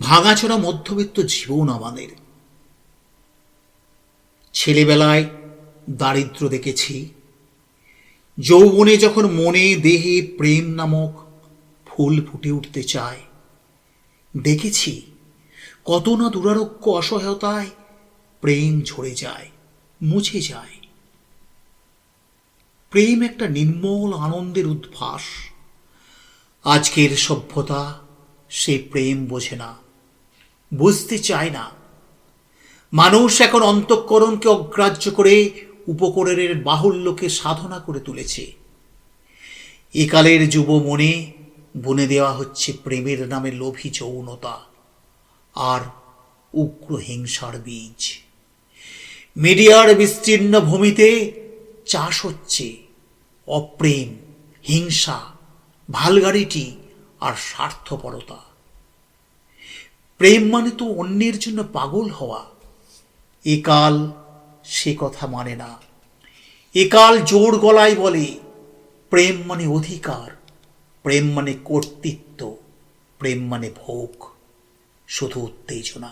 ভাঙাচোরা মধ্যবিত্ত জীবন আমাদের। ছেলেবেলায় দারিদ্র দেখেছি। যৌবনে যখন মনে দেহে প্রেম নামক ফুল ফুটে উঠতে চায়, দেখেছি কত না দুরারোগ্য অসহায়তায় প্রেম ঝরে যায়, মুছে যায়। প্রেম একটা নির্মল আনন্দের উদ্ভাস। আজকের সভ্যতা সে প্রেম বোঝে না। বুঝতে চায় না। মানুষ এখন অন্তঃকরণকে অগ্রাহ্য করে উপকরণের বাহুল্যকে সাধনা করে তুলেছে। একালের যুব মনে বুনে দেওয়া হচ্ছে প্রেমের নামে লোভী যৌনতা আর উগ্র হিংসার বীজ। মিডিয়ার বিস্তীর্ণ ভূমিতে চাষ হচ্ছে অপ্রেম, হিংসা ভালগারিটি আর স্বার্থপরতা। প্রেম মানে তো অন্যের জন্য পাগল হওয়া। একাল সে কথা মানে না। একাল জোর গলায় বলে, প্রেম মানে অধিকার, প্রেম মানে কর্তৃত্ব, প্রেম মানে ভোগ, শুধু উত্তেজনা।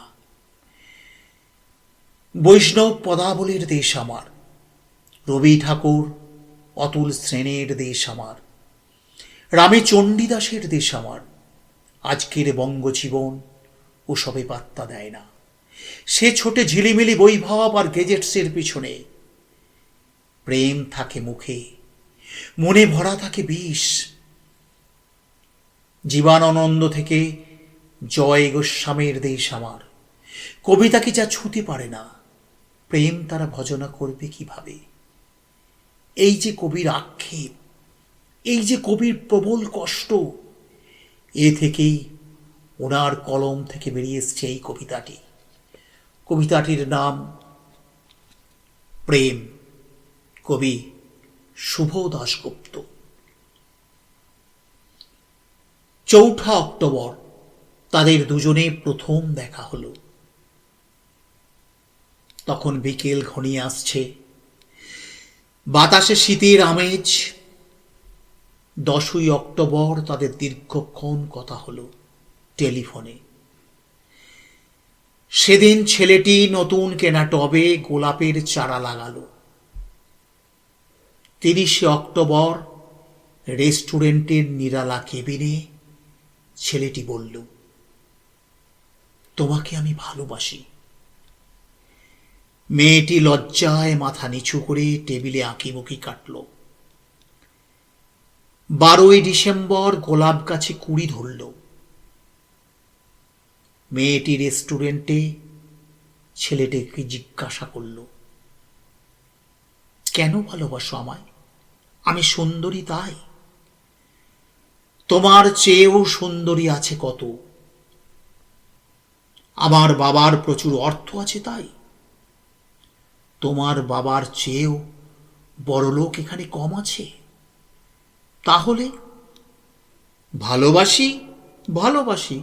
বৈষ্ণব পদাবলীর দেশ আমার, রবি ঠাকুর অতুল শ্রেণির দেশ আমার, রামে চণ্ডীদাসের দেশ আমার, আজকের বঙ্গজীবন ও সবে পাত্তা দেয় না। সে ছোটে ঝিলিমিলি বৈভব আর গেজেটসের পিছনে। প্রেম থাকে মুখে, মনে ভরা থাকে বিষ। জীবানন্দ থেকে জয় গোস্বামীর দেশ আমার। কবিতাকে যা ছুতে পারে না, প্রেম তারা ভজনা করবে কীভাবে? এই যে কবির আক্ষেপ, এই যে কবির প্রবল কষ্ট, এ থেকেই ওনার কলম থেকে বেরিয়ে এসছে এই কবিতাটি। কবিতাটির নাম প্রেম। কবি শুভ দাশগুপ্ত। চৌঠা অক্টোবর, তাদের দুজনে প্রথম দেখা হলো। তখন বিকেল ঘনিয়ে আসছে। বাতাসে শীতের আমেজ। দশই অক্টোবর, তাদের দীর্ঘক্ষণ কথা হলো। টেলিফোনে। সেদিন ছেলেটি নতুন কেনা টবে গোলাপের চারা লাগালো। তিরিশে অক্টোবর রেস্টুরেন্টের নিরালা কেবিনে ছেলেটি বলল, তোমাকে আমি ভালোবাসি। মেয়েটি লজ্জায় মাথা নিচু করে টেবিলে আঁকিবুকি কাটল। বারোই ডিসেম্বর গোলাপ গাছে কুড়ি ধরল। মেয়েটি রেস্টুরেন্টে ছেলেটিকে জিজ্ঞাসা করল, কেন ভালোবাসো আমায়? আমি সুন্দরী তাই? তোমার চেয়েও সুন্দরী আছে কত? আমার বাবার প্রচুর অর্থ আছে তাই। তোমার বাবার চেয়েও বড়লোক এখানে কম আছে। তাহলে ভালোবাসি ভালোবাসি।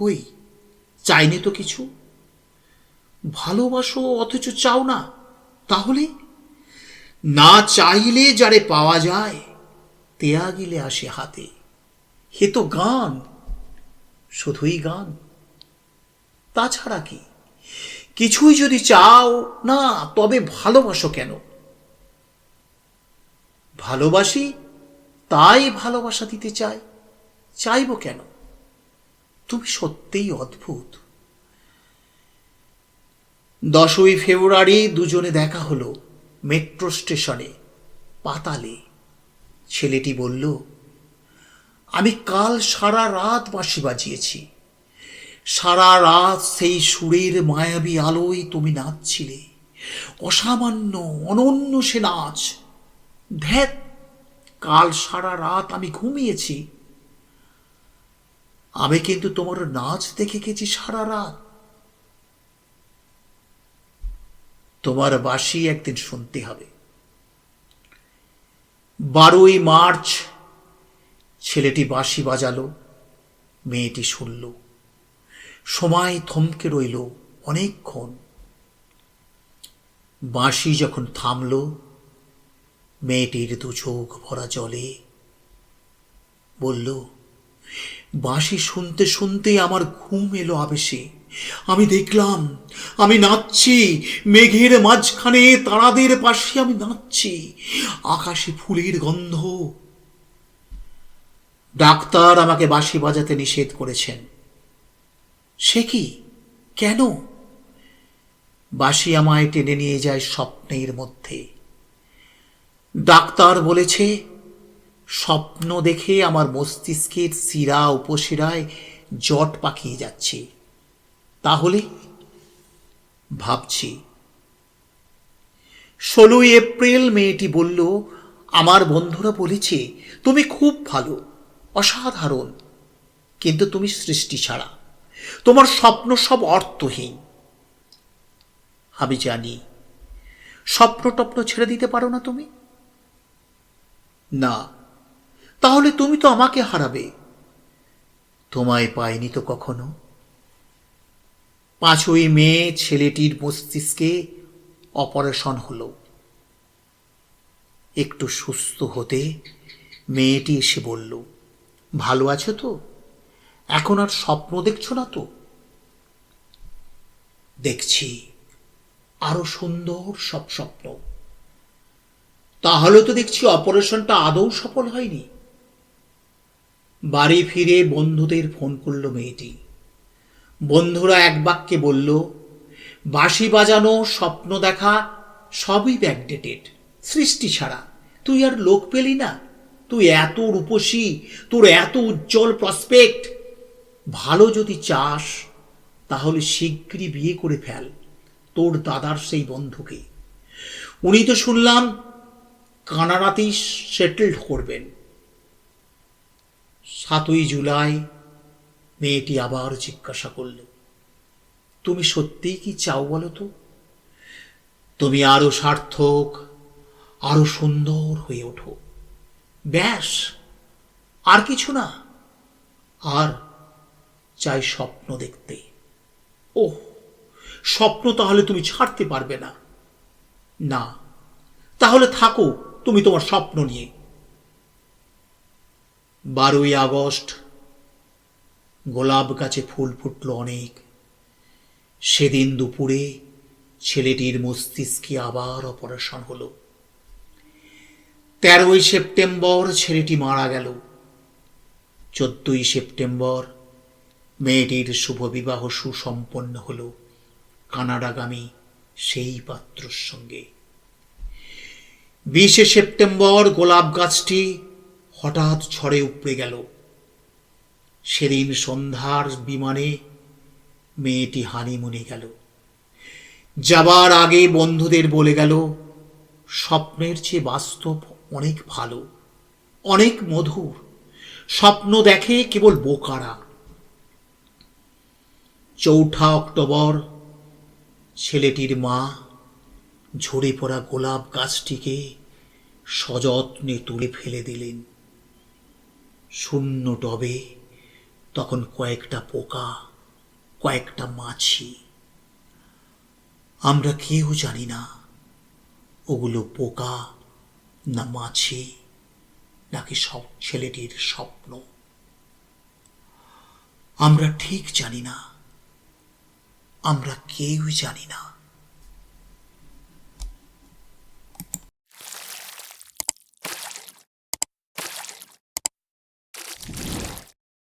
কই? চাইনি তো কিছু? ভালোবাসো অথচ চাও না, তাহলে? না চাইলে যারে পাওয়া যায়, তেয়া গিলে আসে হাতে। হে তো গান, শুধুই গান। তাছাড়া কি? কিছুই যদি চাও না, তবে ভালোবাসো কেন? ভালোবাসি, তাই ভালোবাসা দিতে চাই, চাইব কেন? তুমি সত্যিই অদ্ভুত। দশই ফেব্রুয়ারি দুজনে দেখা হলো মেট্রো স্টেশনে, পাতালে। ছেলেটি বলল, আমি কাল সারা রাত বাঁশি বাজিয়েছি। সারা রাত সেই সুরের মায়াবী আলোয় তুমি নাচছিলে। অসামান্য, অনন্য সে নাচ। ধ্যাত কাল সারা রাত আমি ঘুমিয়েছি আমি কিন্তু তোমার নাচ দেখে গেছি সারা রাত। তোমার বাসি একদিন শুনতে হবে। বারোই মার্চ ছেলেটি বাঁশি বাজালো, মেয়েটি শুনল। সময় থমকে রইল অনেকক্ষণ। বাঁশি যখন থামল, মেয়েটির দু চোখ ভরা জলে। বলল বাঁশি শুনতে শুনতে আমার ঘুম এলো আবেশে। আমি দেখলাম, আমি নাচছি, মেঘের মাঝখানে তারাদের পাশে আমি নাচছি, আকাশে ফুলের গন্ধ। ডাক্তার আমাকে বাঁশি বাজাতে নিষেধ করেছেন। সে কি? কেন? বাঁশি আমায় টেনে নিয়ে যায় স্বপ্নের মধ্যে। ডাক্তার বলেছে স্বপ্ন দেখে আমার মস্তিষ্কের শিরা উপশিরায় জট পাকিয়ে যাচ্ছে। তাহলে? ভাবছি। ষোলোই এপ্রিল মেয়েটি বলল, আমার বন্ধুরা বলেছে, তুমি খুব ভালো, অসাধারণ। কিন্তু তুমি সৃষ্টি ছাড়া। তোমার স্বপ্ন সব অর্থহীন। আমি জানি স্বপ্ন টপ্ন ছেড়ে দিতে পারো না তুমি? না। তাহলে তুমি তো আমাকে হারাবে। তোমায় পাইনি তো কখনো? পাঁচই মে ছেলেটির মস্তিষ্কে অপারেশন হলো। একটু সুস্থ হতে মেয়েটি এসে বলল, ভালো আছো তো? এখন আর স্বপ্ন দেখছ না তো? দেখছি, আরও সুন্দর সব স্বপ্ন। তাহলে তো দেখছি অপারেশনটা আদৌ সফল হয়নি। বাড়ি ফিরে বন্ধুদের ফোন করল মেয়েটি। বন্ধুরা এক বাক্যে বলল, বাঁশি বাজানো, স্বপ্ন দেখা, সবই ব্যাকডেটেড সৃষ্টি ছাড়া। তুই আর লোক পেলি না। তুই এত রূপসী, তোর এত উজ্জ্বল প্রসপেক্ট ভালো যদি চাস, তাহলে শিগগিরই বিয়ে করে ফেল তোর দাদার সেই বন্ধুকে। উনি তো শুনলাম কানাডাতেই সেটেলড করবেন। সাতই জুলাই। মেয়েটি আবার জিজ্ঞাসা করল, তুমি সত্যিই কি চাও বলো তো? তুমি আরও সার্থক, আরও সুন্দর হয়ে ওঠো। ব্যাস, আর কিছু না। আর চাই স্বপ্ন দেখতে। ওহ, স্বপ্ন তাহলে তুমি ছাড়তে পারবে না। না, তাহলে থাকো, তুমি তোমার স্বপ্ন নিয়ে। বারোই আগস্ট গোলাপ গাছে ফুল ফুটল অনেক। সেদিন দুপুরে ছেলেটির মস্তিষ্কে আবার অপারেশন হলো। তেরোই সেপ্টেম্বর ছেলেটি মারা গেল। চোদ্দই সেপ্টেম্বর মেয়েটির শুভবিবাহ সুসম্পন্ন হল। কানাডাগামী সেই পাত্রর সঙ্গে। বিশে সেপ্টেম্বর গোলাপ গাছটি হঠাৎ ঝড়ে উপড়ে গেল। সেদিন সন্ধ্যার বিমানে মেয়েটি হানিমুনে গেল। যাবার আগে বন্ধুদের বলে গেল, স্বপ্নের চেয়ে বাস্তব অনেক ভালো, অনেক মধুর। স্বপ্ন দেখে কেবল বোকারা। চৌঠা অক্টোবর, ছেলেটির মা ঝরে পড়া গোলাপ গাছটিকে সযত্নে তুলে ফেলে দিলেন। শূন্য টবে, তখন কয়েকটা পোকা, কয়েকটা মাছি। আমরা কেউ জানি না ওগুলো পোকা না মাছি, নাকি সব ছেলেটির স্বপ্ন। আমরা ঠিক জানি না, আমরা কেউই জানি না।